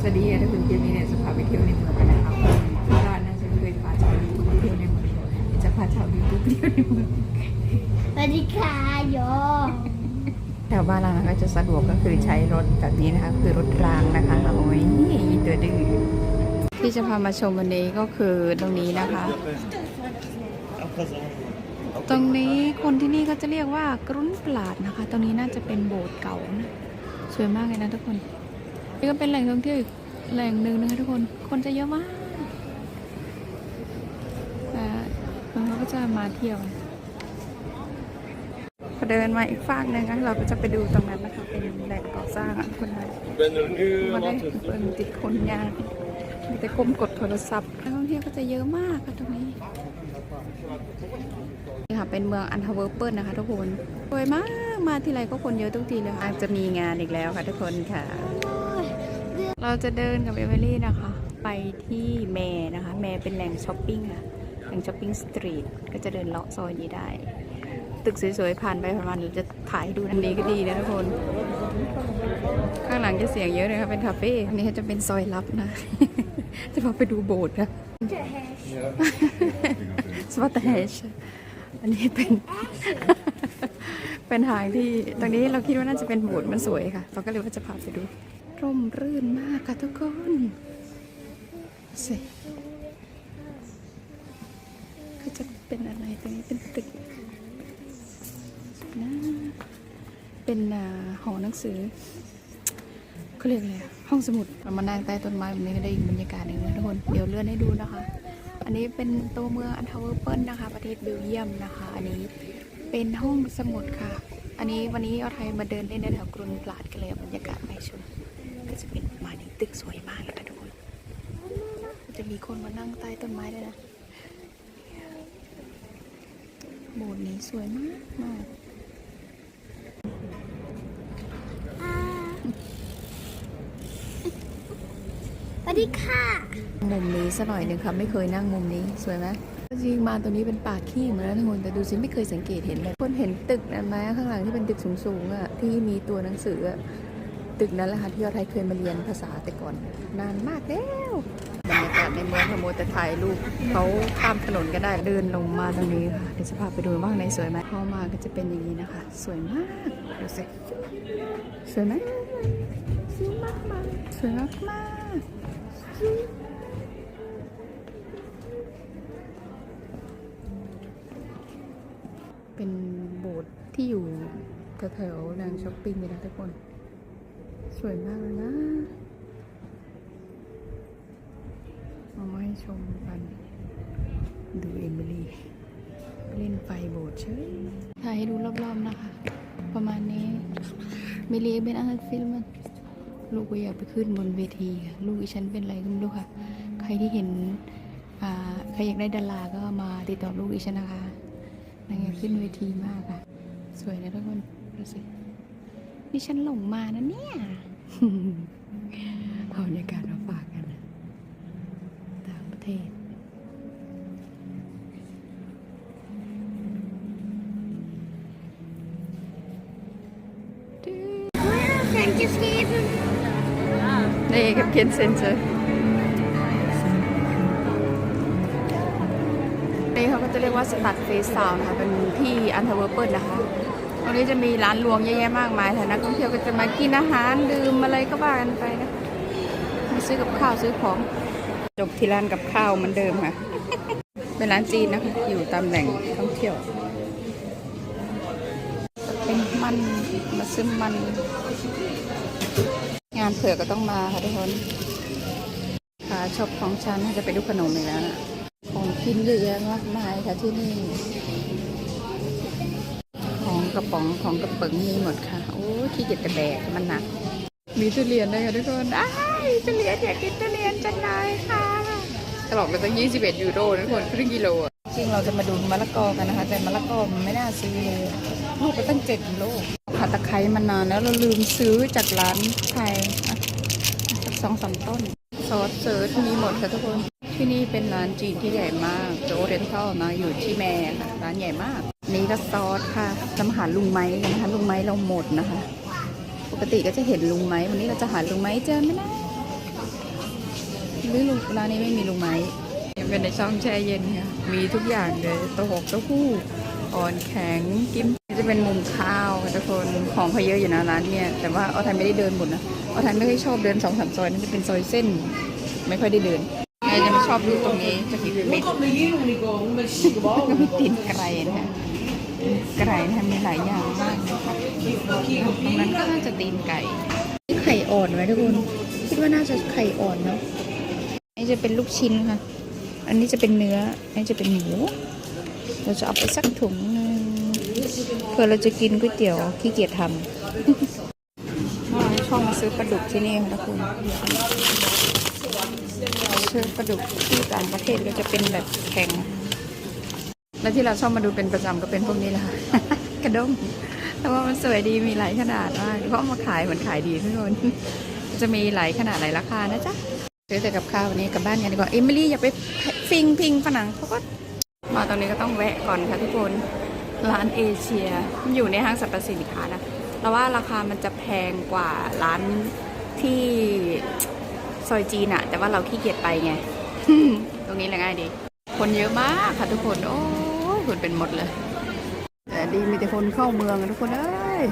สวัสดีค่ะทุกคนที่มีเนี่ยจะพาไปเที่ยวในเมืองกันนะคะร้านน่าจะเคยพาชาวดีไปเที่ยวในเมืองเดี๋ยวจะพาชาวดีไปเที่ยวในเมืองสวัสดีค่ะโยแถวบ้านเรานะคะจะสะดวกก็คือใช้รถแบบนี้นะคะ คือรถรางนะคะโอ้ยตัวดื้อที่จะพามาชมวันนี้ก็คือตรงนี้นะคะ ตรงนี้คนที่นี่ก็จะเรียกว่ากรุ้นปราดนะคะ ตรงนี้น่าจะเป็นโบสถ์เก่านะสวยมากเลยนะทุกคน นี่ก็เป็นแหล่งท่องเที่ยวอีกแหล่งหนึ่งนะคะทุกคน คนจะเยอะมาก แต่คนเขาก็จะมาเที่ยวพอเดินมาอีกฝากหนึ่งนะเราก็จะไปดูตรงนั้นนะคะ เป็นแหล่งก่อสร้างอะคนนั้นมาได้เปิดติดคนงานมีแต่ก้มกดโทรศัพท์นักท่องเที่ยวก็จะเยอะมากค่ะตรงนี้นี่ค่ะเป็นเมืองอันทเวอร์เปิลนะคะทุกคนสวยมาก มาที่ไรก็คนเยอะทุกทีเลยค่ะจะมีงานอีกแล้วค่ะทุกคนค่ะ เราจะเดินกับเอเวอรี่นะคะ ไปที่แมร์นะคะ แมร์เป็นแหล่งช้อปปิ้งค่ะแหล่งช้อปปิ้งสตรีทก็จะเดินเลาะซอยนี้ได้ ตึกสวยๆ ผ่านไปผ่านมาเราจะถ่ายดูอันนี้ก็ดีนะทุกคน ข้างหลังจะเสียงเยอะเลยค่ะเป็นคาเฟ่อันนี้จะเป็นซอยลับนะ จะพาไปดูโบสถ์นะสวัสดีอันนี้เป็นเป็นทางที่ตรงนี้เราคิดว่าน่าจะเป็นโบสถ์มันสวยค่ะ เราก็เลยว่าจะพาไปดู ร่มรื่นมากค่ะทุกคนสิก็จะเป็นอะไรตรงนี้เป็นตึกนะเป็นอหอหนังสือเขาเรียกอะไรห้องสมุดเรามานั่งใต้ต้นไม้แบบนี้ก็ได้อีกบรรยากาศหนึ่งนะทุกคน เดี๋ยวเลื่อนให้ดูนะคะ อันนี้เป็นตัวเมืองอันทเวอร์เปิลนะคะ ประเทศเบลเยียมนะคะ อันนี้เป็นห้องสมุดค่ะ อันนี้วันนี้เอาไทยมาเดินเล่นในแถวกรุงปราดกันเลยบรรยากาศไปชม ก็จะเป็นประมาณนี้ตึกสวยมากเลยค่ะทุกคน จะมีคนมานั่งใต้ต้นไม้ด้วยนะ โบสถ์นี้สวยมากมากสวัสดีค่ะ มุมนี้สักหน่อยหนึ่งค่ะ ไม่เคยนั่งมุมนี้สวยไหมจริงๆมาตัวนี้เป็นป่าขี้เหมือนกันนะทุกคนแต่ดูสิไม่เคยสังเกตเห็นเลยคนเห็นตึกนั้นไหมข้างหลังที่เป็นตึกสูงๆอะที่มีตัวหนังสืออะ ตึกนั้นแหละค่ะที่เราไทยเคยมาเรียนภาษาแต่ก่อน นานมากแล้วบรรยากาศในเมืองขโมยแต่ถ่ายรูปเขาข้ามถนนก็ได้เดินลงมาตรงนี้ค่ะเดี๋ยวจะพาไปดูว่าข้างในสวยไหมเข้ามาก็จะเป็นอย่างนี้นะคะ สวยมากดูสิสวยไหมสวยมากมากสวยมากมากเป็นโบสถ์ที่อยู่แถวๆนางช้อปปิ้งเลยนะทุกคน สวยมากเลยนะมาให้ชมกัน ดูเอมิลี่ เล่นไฟโบสถ์เฉยถ่ายให้ดูรอบๆนะคะ ประมาณนี้เมลีเป็นอาร์ตฟิลมลูกก็อยากไปขึ้นบนเวทีค่ะลูกอีฉันเป็นอะไรก็ไม่รู้ค่ะ ใครที่เห็นใครอยากได้ดาราก็มาติดต่อลูกอีฉันนะคะนางอยากขึ้นเวทีมากค่ะ สวยนะทุกคนดูสินี่ฉันหลงมานะเนี่ย เอาบรรยากาศมาฝากกันนะต่างประเทศ Kan je schrijven? Nee, ik heb geen centen. นี่เขาก็จะเรียกว่าสตัดเฟสซาวนะคะ เป็นที่อันเทอร์เวอร์เปิลนะคะ ตรงนี้จะมีร้านรวงเยอะแยะมากมายค่ะนักท่องเที่ยวก็จะมากินอาหารดื่มอะไรก็ว่ากันไปนะมาซื้อกับข้าวซื้อของจบที่ร้านกับข้าวเหมือนเดิมค่ะ เป็นร้านจีนนะคะอยู่ตามแหล่งท่องเที่ยว เป็นมันมาซื้อมัน งานเผื่อก็ต้องมาค่ะทุกคนขาชอบของฉันน่าจะไปดูขนมอีกแล้วนะของกินเยอะแยะมากมายค่ะที่นี่ กระป๋องของกระเป๋องมีหมดค่ะ โอ้ที่เกียจจะแบกมันหนัก มีทุเรียนด้วยค่ะทุกคนอ้ายทุเรียนอยากกินทุเรียนจังเลยค่ะตลอดไปตั้ง21 ยูโรนะทุกคนครึ่งกิโลอะจริงเราจะมาดูมะละกอกันนะคะ แต่มะละกอมันไม่น่าซื้อเลยลูกก็ตั้ง7กิโลผัดตะไคร้มานานแล้วเราลืมซื้อจากร้านไทยอะสักสองสามต้นซอสเซิร์ชมีหมดค่ะทุกคนที่นี่เป็นร้านจีนที่ใหญ่มากโจเรนทัลนะอยู่ที่แม่ค่ะร้านใหญ่มาก นี่ก็ซอสค่ะจะมาหาลุงไม้กันนะคะลุงไม้เราหมดนะคะ ปกติก็จะเห็นลุงไม้วันนี้เราจะหาลุงไม้เจอไหมนะหรือลุงร้านนี้ไม่มีลุงไม้ยังเป็นในช่องแช่เย็นค่ะมีทุกอย่างเลยเต้าหกเต้าหู้อ่อนแข็งกิมจะเป็นมุมข้าวค่ะทุกคนของเขาเยอะอยู่นะร้านเนี่ยแต่ว่าเอาทันไม่ได้เดินหมดนะเอาทันไม่ค่อยชอบเดินสองสามซอยนั่นจะเป็นซอยเส้น ไม่ค่อยได้เดินใครจะไม่ชอบดูตรงนี้จะมีเม็ด kommer ge unico, un messico ก็มีตีนไก่นะฮะ ไก่นะฮะมีหลายอย่างมากนะคะตรงนั้นก็น่าจะตีนไก่นี่ไข่อ่อนไหมทุกคน คิดว่าน่าจะไข่อ่อนเนาะอันนี้จะเป็นลูกชิ้นค่ะ อันนี้จะเป็นเนื้อ อันนี้จะเป็นหมู เราจะเอาไปสักถุงหนึงเพื่อเราจะกินก๋วยเตี๋ยวขี้เกียจทำเราชอบมาซื้อปลาดุกที่นี่ค่ะทุกคนซื้อปลาดุกที่ต่างประเทศก็จะเป็นแบบแข็ง และที่เราชอบมาดูเป็นประจำก็เป็นพวกนี้แหละกระด้งแต่ว่ามันสวยดีมีหลายขนาดมากเพราะมาขายเหมือนขายดีทุกคนจะมีหลายขนาดหลายราคานะจ๊ะซื้อแต่กับข้าววันนี้กลับบ้านกันดีกว่าเอมิลี่อย่าไปฟิงพิงผนังเขาก็มาตอนนี้ก็ต้องแวะก่อนค่ะทุกคนร้านเอเชียมันอยู่ในห้างสรรพสินค้านะแต่ว่าราคามันจะแพงกว่าร้านที่ซอยจีนอะแต่ว่าเราขี้เกียจไปไงตรงนี้แหละง่ายดี คนเยอะมากค่ะทุกคนโอ้ ยคนเป็นหมดเลย แต่ดีมีแต่คนเข้าเมืองทุกคนเอ้ย